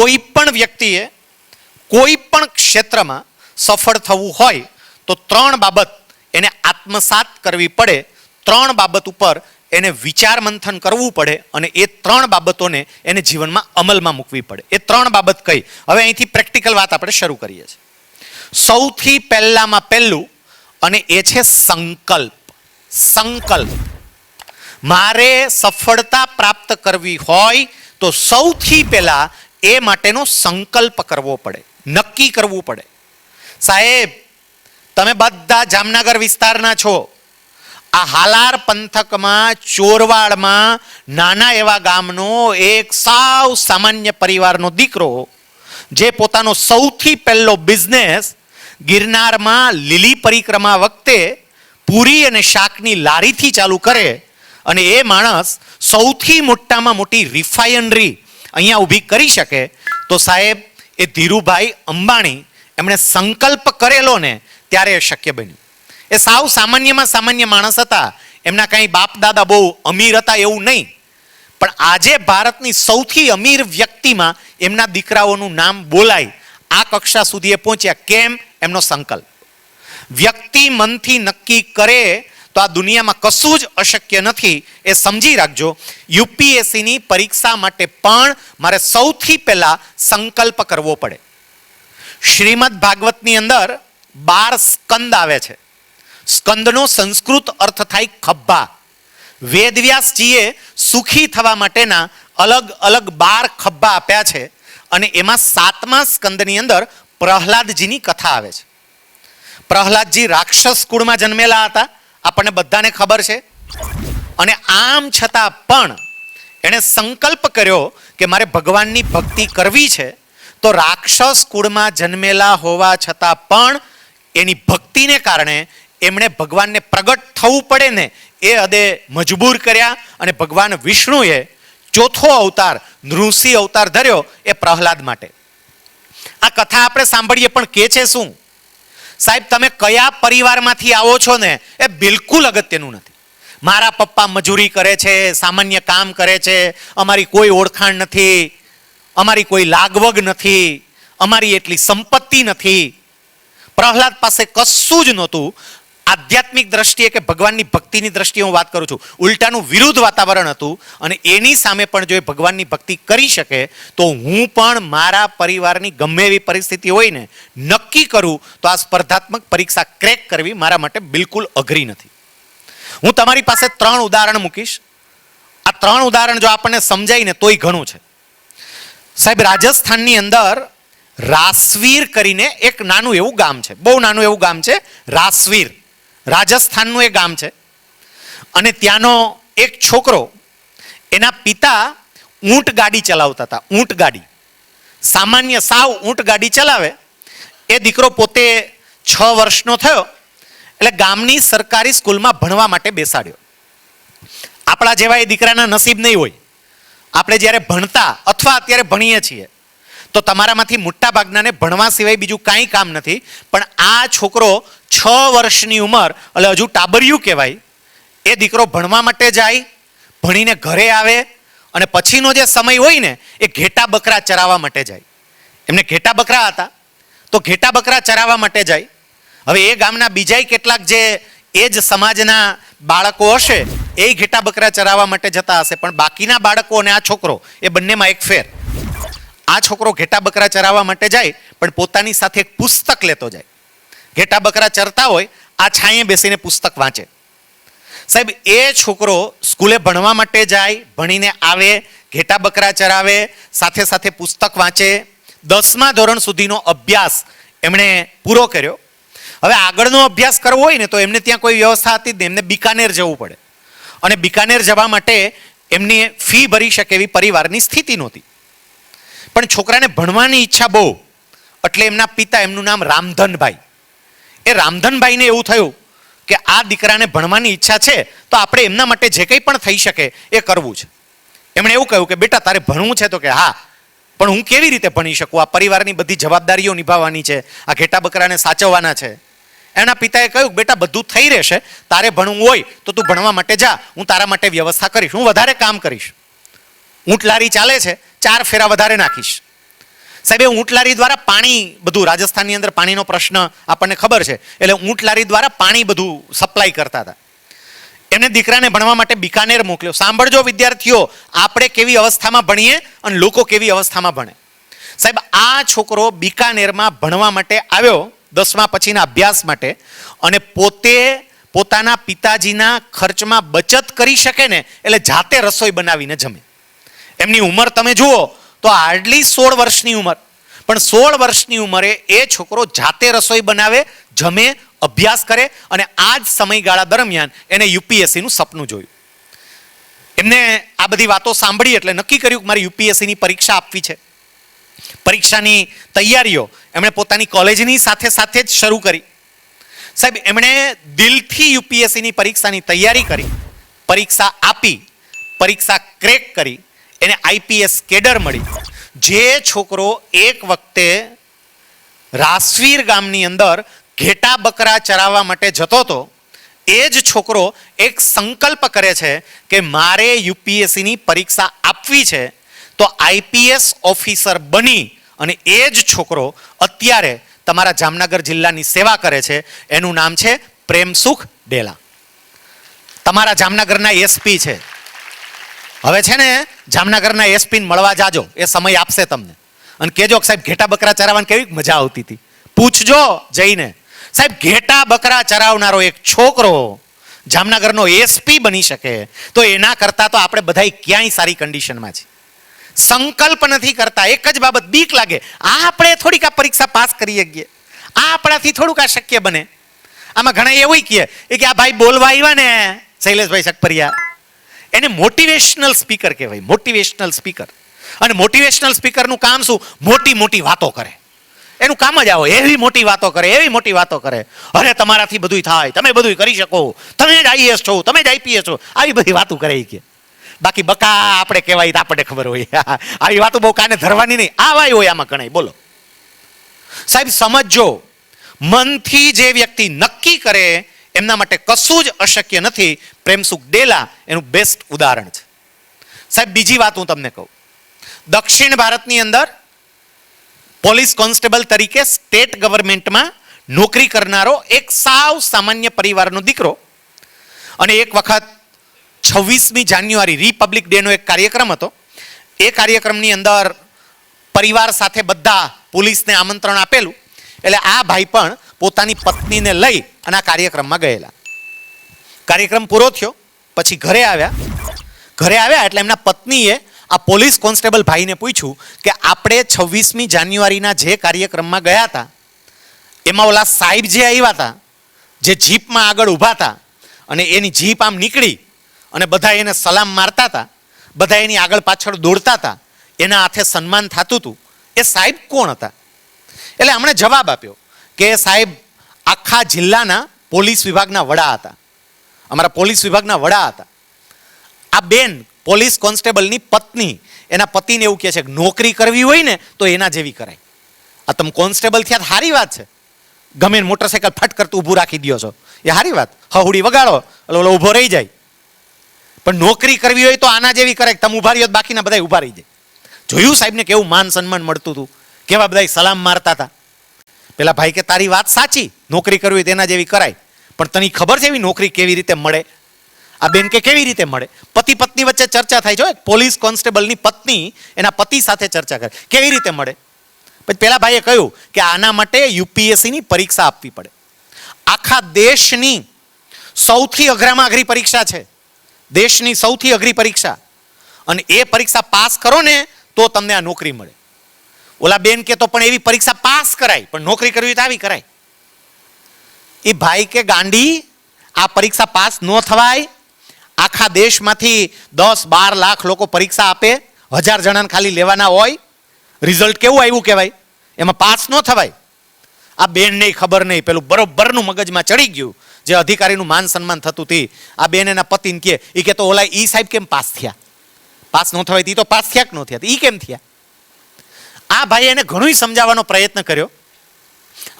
કોઈ પણ વ્યક્તિએ કોઈ પણ ક્ષેત્રમાં સફળ થવું હોય તો ત્રણ બાબત એને આત્મસાત કરવી પડે. ત્રણ બાબત ઉપર એને વિચાર મંથન કરવું પડે અને એ ત્રણ બાબતોને એને જીવનમાં અમલમાં મૂકવી પડે. એ ત્રણ બાબત કઈ? હવે અહીંથી પ્રેક્ટિકલ વાત આપણે શરૂ કરીએ છીએ. સૌથી પહેલામાં પહેલું અને એ છે સંકલ્પ. સંકલ્પ. મારે સફળતા પ્રાપ્ત કરવી હોય તો સૌથી પહેલા એ માટેનો સંકલ્પ કરવો પડે. નક્કી કરવું પડે. સાહેબ, તમે બધા જામનગર વિસ્તારના છો. આ હાલાર પંથકમાં, ચોરવાડમાં, નાના એવા ગામનો એક સાવ સામાન્ય પરિવારનો દીકરો, જે પોતાનો સૌથી પહેલો બિઝનેસ ગિરનારમાં લીલી પરિક્રમા વખતે પૂરી અને શાકની લારીથી ચાલુ કરે અને એ માણસ સૌથી મોટામાં મોટી રિફાઇનરી અહીંયા ઊભી કરી શકે, તો સાહેબ, એ ધીરુભાઈ અંબાણી એમણે સંકલ્પ કરેલો ને ત્યારે એ શક્ય બન્યું. એ સાવ સામાન્યમાં સામાન્ય માણસ હતા, એમના કાંઈ બાપ દાદા બહુ અમીર હતા એવું નહીં. પણ આજે ભારતની સૌથી અમીર વ્યક્તિમાં એમના દીકરાઓનું નામ બોલાય, આ કક્ષા સુધી એ પહોંચ્યા. કેમ? એમનો સંકલ્પ. વ્યક્તિ મનથી નક્કી કરે તો આ દુનિયામાં કશું જ અશક્ય નથી, એ સમજી રાખજો. યુપીએસસીની પરીક્ષા માટે પણ મારે સૌથી પહેલા સંકલ્પ કરવો પડે. શ્રીમદ ભાગવતની અંદર બાર સ્કંદ આવે છે. સ્કંદનો સંસ્કૃત અર્થ થાય ખભા. વેદવ્યાસજીએ સુખી થવા માટેના અલગ અલગ બાર ખભા આપ્યા છે અને એમાં સાતમા સ્કંદની અંદર પ્રહલાદજીની કથા આવે છે. પ્રહલાદજી રાક્ષસ કુળમાં જન્મેલા હતા. આપણને બધાને ખબર છે? અને આમ છતાં પણ એણે સંકલ્પ કર્યો કે મારે ભગવાનની ભક્તિ કરવી છે, તો રાક્ષસ કુળમાં જન્મેલા હોવા છતાં પણ એની ભક્તિને કારણે એમણે ભગવાનને પ્રગટ થવું પડે ને એ હદે મજબૂર કર્યા અને ભગવાન વિષ્ણુએ ચોથો અવતાર, નૃસિંહ અવતાર ધર્યો એ પ્રહલાદ માટે. આ કથા આપણે સાંભળીએ પણ કે છે શું? સાહેબ, તમે કયા પરિવારમાંથી આવો છો ને, એ બિલકુલ અગત્યનું નથી. મારા પપ્પા મજૂરી કરે છે, સામાન્ય કામ કરે છે, અમારી કોઈ ઓળખાણ નથી, અમારી કોઈ લાગવગ નથી, અમારી એટલી સંપત્તિ નથી. પ્રહલાદ પાસે કશું જ નહોતું. આધ્યાત્મિક દ્રષ્ટિએ કે ભગવાનની ભક્તિની દ્રષ્ટિએ હું વાત કરું છું, ઉલટાનું વિરુદ્ધ વાતાવરણ હતું અને એની સામે પણ જો એ ભગવાનની ભક્તિ કરી શકે, તો હું પણ મારા પરિવારની ગમે એવી પરિસ્થિતિ હોય ને, નક્કી કરું, તો આ સ્પર્ધાત્મક પરીક્ષા ક્રેક કરવી મારા માટે બિલકુલ અઘરી નથી. હું તમારી પાસે ત્રણ ઉદાહરણ મૂકીશ. આ ત્રણ ઉદાહરણ જો આપણને સમજાય ને, તોય ઘણું છે. સાહેબ, રાજસ્થાનની અંદર રાસવીર કરીને એક નાનું એવું ગામ છે. બહુ નાનું એવું ગામ છે, રાસવીર. રાજસ્થાનનું એ ગામ છે. અને ત્યાંનો એક છોકરો, એના પિતા ઊંટ ગાડી ચલાવતા હતા, ઊંટ ગાડી. સામાન્ય સાવ ઊંટ ગાડી ચલાવે, એ દીકરો પોતે છ વર્ષનો થયો, એટલે ગામની સરકારી સ્કૂલમાં ભણવા માટે બેસાડ્યો. આપણા જેવા એ દીકરાના નસીબ નહીં હોય. આપણે જ્યારે ભણતા અથવા અત્યારે ભણીએ છીએ, તો તમારામાંથી મોટા ભાગનાને ભણવા સિવાય બીજું કાંઈ કામ નથી, પણ આ છોકરો છ વર્ષની ઉંમર, એટલે હજુ ટાબરિયું કહેવાય, એ દીકરો ભણવા માટે જાય, ભણીને ઘરે આવે, અને પછીનો જે સમય હોય ને, એ ઘેટા બકરા ચરાવવા માટે જાય. એમને ઘેટા બકરા હતા, તો ઘેટા બકરા ચરાવવા માટે જાય. હવે એ ગામના બીજાય કેટલાક જે એ જ સમાજના બાળકો હશે, એ ઘેટા બકરા ચરાવવા માટે જતા હશે, પણ બાકીના બાળકો અને આ છોકરો, એ બંનેમાં એક ફેર. આ છોકરો ઘેટા બકરા ચરાવવા માટે જાય, પણ પોતાની સાથે એક પુસ્તક લેતો જાય. ઘેટા બકરા ચરતા હોય, આ છાંયે બેસીને પુસ્તક વાંચે. સાહેબ, એ છોકરો સ્કૂલે ભણવા માટે જાય, ભણીને આવે, ઘેટા બકરા ચરાવે, સાથે સાથે પુસ્તક વાંચે. દસમા ધોરણ સુધીનો અભ્યાસ એમણે પૂરો કર્યો. હવે આગળનો અભ્યાસ કરવો હોય ને, તો એમને ત્યાં કોઈ વ્યવસ્થા હતી જ એમને બિકાનેર જવું પડે. અને બિકાનેર જવા માટે એમની ફી ભરી શકે એવી પરિવારની સ્થિતિ નહોતી. પણ છોકરાને ભણવાની ઈચ્છા બહુ. એટલે એમના પિતા એમનું નામ રામધનભાઈ. એ રામધનભાઈને એવું થયું કે આ દીકરાને ભણવાની ઈચ્છા છે, તો આપણે એમના માટે જે કંઈ પણ થઈ શકે એ કરવું છે. એમણે એવું કહ્યું કે, બેટા, તારે ભણવું છે તો કે, હા, પણ હું કેવી રીતે ભણી શકું? આ પરિવારની બધી જવાબદારીઓ નિભાવવાની છે, આ ઘેટા બકરાને સાચવવાના છે. એના પિતાએ કહ્યું, બેટા, બધું થઈ રહેશે, તારે ભણવું હોય તો તું ભણવા માટે જા, હું તારા માટે વ્યવસ્થા કરીશ, હું વધારે કામ કરીશ. ઊંટલારી ચાલે છે, ચાર ફેરા વધારે નાખીશ. સાહેબ, એ ઊંટ લારી દ્વારા પાણી બધું, રાજસ્થાનની અંદર પાણીનો પ્રશ્ન આપણને ખબર છે. એટલે ઊંટ લારી દ્વારા પાણી બધું સપ્લાય કરતા હતા. એમને દીકરાને ભણવા માટે બિકાનેર મોકલ્યો. સાંભળજો વિદ્યાર્થીઓ, આપણે કેવી અવસ્થામાં ભણીએ અને લોકો કેવી અવસ્થામાં ભણે. સાહેબ, આ છોકરો બિકાનેરમાં ભણવા માટે આવ્યો દસમા પછીના અભ્યાસ માટે અને પોતે પોતાના પિતાજીના ખર્ચમાં બચત કરી શકે ને, એટલે જાતે રસોઈ બનાવીને જમે. એમની ઉંમર તમે જુઓ તો હાર્ડલી સોળ વર્ષની ઉંમર. પણ સોળ વર્ષની ઉંમરે એ છોકરો જાતે રસોઈ બનાવે, જમે, અભ્યાસ કરે અને આ જ સમયગાળા દરમિયાન એને યુપીએસસીનું સપનું જોયું. એમને આ બધી વાતો સાંભળી એટલે નક્કી કર્યું કે મારે યુપીએસસીની પરીક્ષા આપવી છે. પરીક્ષાની તૈયારીઓ એમણે પોતાની કોલેજની સાથે સાથે જ શરૂ કરી. સાહેબ, એમણે દિલથી યુપીએસસીની પરીક્ષાની તૈયારી કરી, પરીક્ષા આપી, પરીક્ષા ક્રેક કરી એને આઈપીએસ કેડર મળી. જે છોકરો એક વખતે રાસવીર ગામની અંદર ઘેટા બકરા ચરાવવા માટે જતો હતો, એ જ છોકરો એક સંકલ્પ કરે છે કે મારે યુપીએસસીની પરીક્ષા આપવી છે, તો આઈપીએસ ઓફિસર બની અને એ જ છોકરો અત્યારે તમારા જામનગર જિલ્લાની સેવા કરે છે. એનું નામ છે પ્રેમસુખ ડેલા. તમારા જામનગરના એસપી છે. હવે છે ને જામનગરના એસપીને મળવા જાજો, એ સમય આપશે તમને. અને કેજો સાહેબ, ઘેટા બકરા ચરાવવાની કેવી મજા આવતી હતી? પૂછજો જઈને. સાહેબ, ઘેટા બકરા ચરાવનારો એક છોકરો જામનગરનો એસપી બની શકે, તો એના કરતા તો આપણે બધાય ક્યાંય સારી કન્ડિશનમાં છે સંકલ્પ નથી કરતા, એક જ બાબત બીક લાગે આ આપણે થોડીક આ પરીક્ષા પાસ કરી શકીએ આ આપણાથી થોડુંક આ શક્ય બને. આમાં ઘણા એવું કહે કે આ ભાઈ બોલવા આવ્યા ને, શૈલેષભાઈ સકપરિયા એને મોટિવેશનલ સ્પીકર કહેવાય મોટિવેશનલ સ્પીકર અને મોટિવેશનલ સ્પીકરનું કામ શું? મોટી મોટી વાતો કરે. એનું કામ જ આવો, એવી મોટી વાતો કરે, એવી મોટી વાતો કરે. અરે, તમારાથી બધું થાય, તમે બધું કરી શકો. તમે જ આઈએસ છો, તમે જ આઈપીએસ છો. આવી બધી વાતો કરે કે. બાકી બકા આપણે કહેવાય તો આપણને ખબર હોય. આવી વાતો બહુ કાને ધરવાની નહીં. આવાય હોય આમાં ગણાય. બોલો. સાહેબ, સમજજો. મનથી જે વ્યક્તિ નક્કી કરે, એમના માટે કશું જ અશક્ય નથી પ્રેમસુખ ડેલા એનું બેસ્ટ ઉદાહરણ છે. સાહેબ, બીજી વાત હું તમને કહું. દક્ષિણ ભારતની અંદર પોલીસ કોન્સ્ટેબલ તરીકે સ્ટેટ ગવર્મેન્ટમાં નોકરી કરનારો એક સાવ સામાન્ય પરિવારનો દીકરો અને એક વખત છવ્વીસમી જાન્યુઆરી રિપબ્લિક ડેનો એક કાર્યક્રમ હતો. એ કાર્યક્રમની અંદર પરિવાર સાથે બધા પોલીસને આમંત્રણ આપેલું. એટલે આ ભાઈ પણ પોતાની પત્નીને લઈ અને આ કાર્યક્રમમાં ગયેલા. કાર્યક્રમ પૂરો થયો. પછી ઘરે આવ્યા. ઘરે આવ્યા એટલે એમના પત્નીએ આ પોલીસ કોન્સ્ટેબલ ભાઈને પૂછ્યું કે આપણે છવ્વીસમી જાન્યુઆરીના જે કાર્યક્રમમાં ગયા હતા, એમાં ઓલા સાહેબ જે આવ્યા હતા, જે જીપમાં આગળ ઊભા હતા અને એની જીપ આમ નીકળી અને બધા એને સલામ મારતા હતા, બધા એની આગળ પાછળ દોડતા હતા, એના હાથે સન્માન થતું હતું. એ સાહેબ કોણ હતા? એટલે એમણે જવાબ આપ્યો કે સાહેબ, આખા જિલ્લાના પોલીસ વિભાગના વડા હતા. અમારા પોલીસ વિભાગના વડા હતા. આ બેન પોલીસ કોન્સ્ટેબલની પત્ની, એના પતિને એવું કહે છે કે નોકરી કરવી હોય ને તો એના જેવી કરાય. આ તમે કોન્સ્ટેબલ થયા સારી વાત છે. ગમે મોટરસાઇકલ ફટ કરતું ઊભું રાખી દ્યો છો. એ સારી વાત. હહુડી વગાડો. એટલે ઓલો ઊભો રહી જાય. પણ નોકરી કરવી હોય તો આના જેવી કરે તમે ઊભા રહ્યો બાકીના બધા ઊભા રહી જાય. જોયું સાહેબને કેવું માન સન્માન મળતું હતું? કેવા બધા સલામ મારતા હતા? પેલા ભાઈ કે તારી વાત સાચી. નોકરી કરવી હોય તેના જેવી કરાય. પણ તને ખબર છે એવી નોકરી કેવી રીતે મળે? આ બેન કે કેવી રીતે મળે? પતિ પત્ની વચ્ચે ચર્ચા થાય એક પોલીસ કોન્સ્ટેબલની પત્ની એના પતિ સાથે ચર્ચા કરે. કેવી રીતે મળે? પછી પેલા ભાઈએ કહ્યું કે આના માટે યુપીએસસીની પરીક્ષા આપવી પડે. આખા દેશની સૌથી અઘરામાં અઘરી પરીક્ષા છે. દેશની સૌથી અઘરી પરીક્ષા. અને એ પરીક્ષા પાસ કરો ને તો તમને આ નોકરી મળે. ઓલા બેન કે તો પણ એવી પરીક્ષા પાસ કરાય. પણ નોકરી કરવી તો આવી કરાય. એ ભાઈ કે ગાંડી, આ પરીક્ષા પાસ ન થવાય. આખા દેશમાંથી દસ બાર લાખ લોકો પરીક્ષા આપે. હજાર જણાને ખાલી લેવાના હોય. રિઝલ્ટ કેવું આવ્યું કહેવાય? એમાં પાસ ન થવાય. આ બેન નહીં ખબર નહીં. પેલું બરોબરનું મગજમાં ચડી ગયું. જે અધિકારીનું માન સન્માન થતું હતી આ બેન એના પતિને કહે એ કે તો ઓલા ઈ સાહેબ કેમ પાસ થયા? પાસ ન થવાય તો પાસ થયા કે ન થયા? એ કેમ થયા? આ ભાઈ એને ઘણું સમજાવવાનો પ્રયત્ન કર્યો.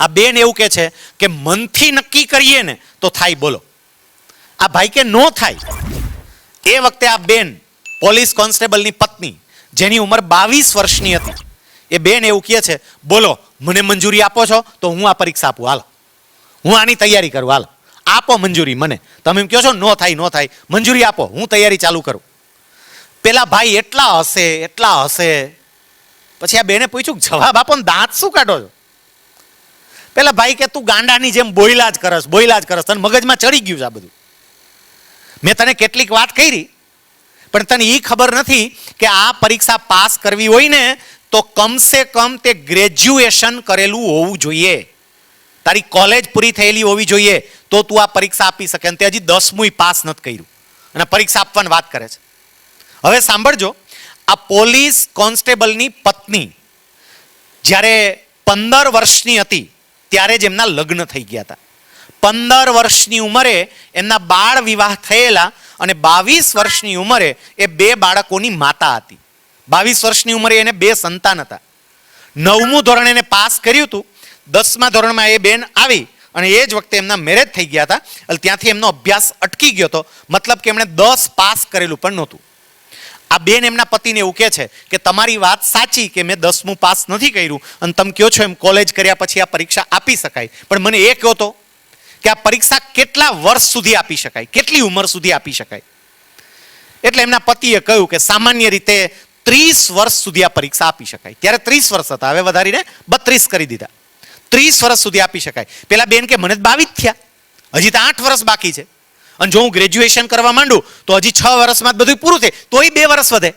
આ બેન એવું કે છે કે મનથી નક્કી કરીએ ને તો થાય બોલો. આ ભાઈ કે નો થાય. એ વખતે આ બેન પોલીસ કોન્સ્ટેબલની પત્ની, જેની ઉંમર બાવીસ વર્ષની હતી, એ બેન એવું કહે છે, બોલો, મને મંજૂરી આપો છો તો હું આ પરીક્ષા આપું, હાલ. હું આની તૈયારી કરું, હાલ. આપો મંજૂરી મને. તમે એમ કહો છો, નો થાય નો થાય. મંજૂરી આપો, હું તૈયારી ચાલુ કરું. પેલા ભાઈ, એટલા હશે એટલા હશે. પછી આ બેને પૂછ્યું, જવાબ આપો ને, દાંત શું કાઢો છો? પેલા ભાઈ કે, તું ગાંડાની જેમ બોયલા જ કરસ, બોયલા જ કરસ, તને મગજમાં ચડી ગયું છે આ બધું. મેં તને કેટલીક વાત કરી, પણ તને એ ખબર નથી કે આ પરીક્ષા પાસ કરવી હોય ને, તો કમસે કમ તે ગ્રેજ્યુએશન કરેલું હોવું જોઈએ. તારી કોલેજ પૂરી થયેલી હોવી જોઈએ, તો તું આ પરીક્ષા આપી શકે, અને તે હજી દસમું પાસ નથી કર્યું. અને પરીક્ષા આપવાની વાત કરે છે. હવે સાંભળજો, આ પોલીસ કોન્સ્ટેબલની પત્ની, જ્યારે પંદર વર્ષની હતી ત્યારે જ એમના લગ્ન થઈ ગયા હતા. પંદર વર્ષની ઉંમરે એમના બાળ વિવાહ થયેલા અને બાવીસ વર્ષની ઉંમરે એ બે બાળકોની માતા હતી. બાવીસ વર્ષની ઉંમરે એને બે સંતાન હતા. નવમું ધોરણ એને પાસ કર્યું હતું. દસમા ધોરણમાં એ બેન આવી અને એ જ વખતે એમના મેરેજ થઈ ગયા હતા. એટલે ત્યાંથી એમનો અભ્યાસ અટકી ગયો હતો. મતલબ કે એમણે દસ પાસ કરેલું પણ નહોતું. આ બેન એમના પતિને એવું કહે છે કે તમારી વાત સાચી કે મેં દસમું પાસ નથી કર્યું અને તમે કહો છો એમ કોલેજ કર્યા પછી આ પરીક્ષા આપી શકાય. પણ મને એ કહો તો કે આ પરીક્ષા કેટલા વર્ષ સુધી આપી શકાય? કેટલી ઉંમર સુધી આપી શકાય? એટલે એમના પતિએ કહ્યું કે સામાન્ય રીતે ત્રીસ વર્ષ સુધી આ પરીક્ષા આપી શકાય. ત્યારે ત્રીસ વર્ષ હતા. હવે વધારીને બત્રીસ કરી દીધા. ત્રીસ વર્ષ સુધી આપી શકાય. પેલા બેન કે, મને બાવીસ થયા. હજી તો આઠ વર્ષ બાકી છે. અને જો હું ગ્રેજ્યુએશન કરવા માંડું, તો હજી છ વર્ષમાં જ બધું પૂરું થાય. તોય બે વર્ષ વધે.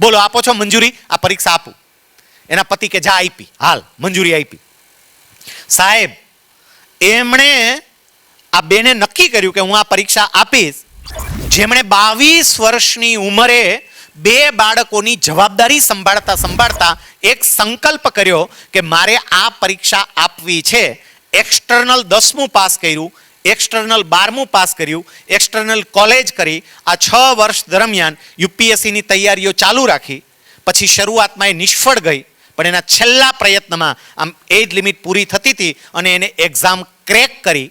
બોલો, આપો છો મંજૂરી? આ પરીક્ષા આપું. એના પતિ કે, જા આપી હાલ, મંજૂરી આપી સાહેબ, એમણે આ બેને નક્કી કર્યું કે હું આ પરીક્ષા આપીશ, જેમણે બાવીસ વર્ષની ઉંમરે બે બાળકોની જવાબદારી સંભાળતા સંભાળતા એક સંકલ્પ કર્યો કે મારે આ પરીક્ષા આપવી છે. એક્સટર્નલ દસમું પાસ કર્યું એક્સટર્નલ બારમું પાસ કર્યું એક્સટર્નલ કોલેજ કરી, આ છ વર્ષ દરમિયાન યુપીએસસીની તૈયારીઓ ચાલુ રાખી, પછી શરૂઆતમાં એ નિષ્ફળ ગઈ, પણ એના છેલ્લા પ્રયત્નમાં આમ એજ લિમિટ પૂરી થતી હતી અને એને એક્ઝામ ક્રેક કરી,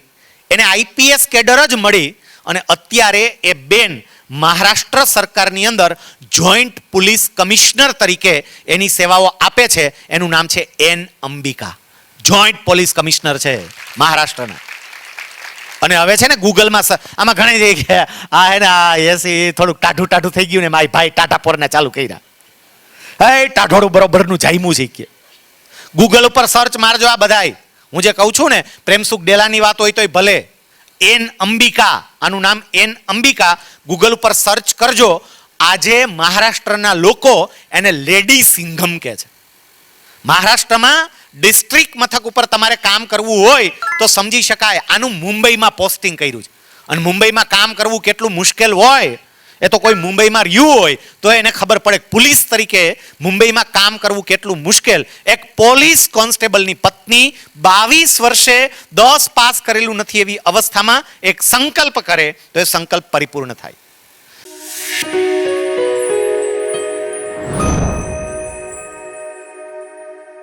એને આઈપીએસ કેડર જ મળી અને અત્યારે એ બેન મહારાષ્ટ્ર સરકારની અંદર જોઈન્ટ પોલીસ કમિશનર તરીકે એની સેવાઓ આપે છે, એનું નામ છે N Ambika. Joint police commissioner છે મહારાષ્ટ્રના. અને હવે છે ને ગૂગલમાં આમાં ઘણી જગ્યાએ આ હે ને આ એસી થોડુંક ટાઢું ટાઢું થઈ ગયું ને મારી ભાઈ ટાટા પોરને ચાલુ કર્યા. હે ટાઢોડું બરોબરનું જાયમું છે કે. ગૂગલ ઉપર સર્ચ મારજો આ બધાય. હું જે કહું છું ને પ્રેમસુખ ડેલાની વાત હોય તોય ભલે. એન અંબિકા, આનું નામ એન અંબિકા ગૂગલ ઉપર સર્ચ કરજો. આજે મહારાષ્ટ્રના લોકો એને લેડી સિંઘમ કહે છે. મહારાષ્ટ્રમાં ડિસ્ટ્રિક્ટ મથક ઉપર તમારે કામ કરવું હોય તો સમજી શકાય. આનું મુંબઈમાં પોસ્ટિંગ કર્યું છે. અને મુંબઈમાં કામ કરવું કેટલું મુશ્કેલ હોય, એ તો કોઈ મુંબઈમાં રહ્યું હોય, તો એને ખબર પડે પોલીસ તરીકે મુંબઈમાં કામ કરવું કેટલું મુશ્કેલ. એક પોલીસ કોન્સ્ટેબલની પત્ની બાવીસ વર્ષે દસ પાસ કરેલું નથી એવી અવસ્થામાં એક સંકલ્પ કરે, તો એ સંકલ્પ પરિપૂર્ણ થાય.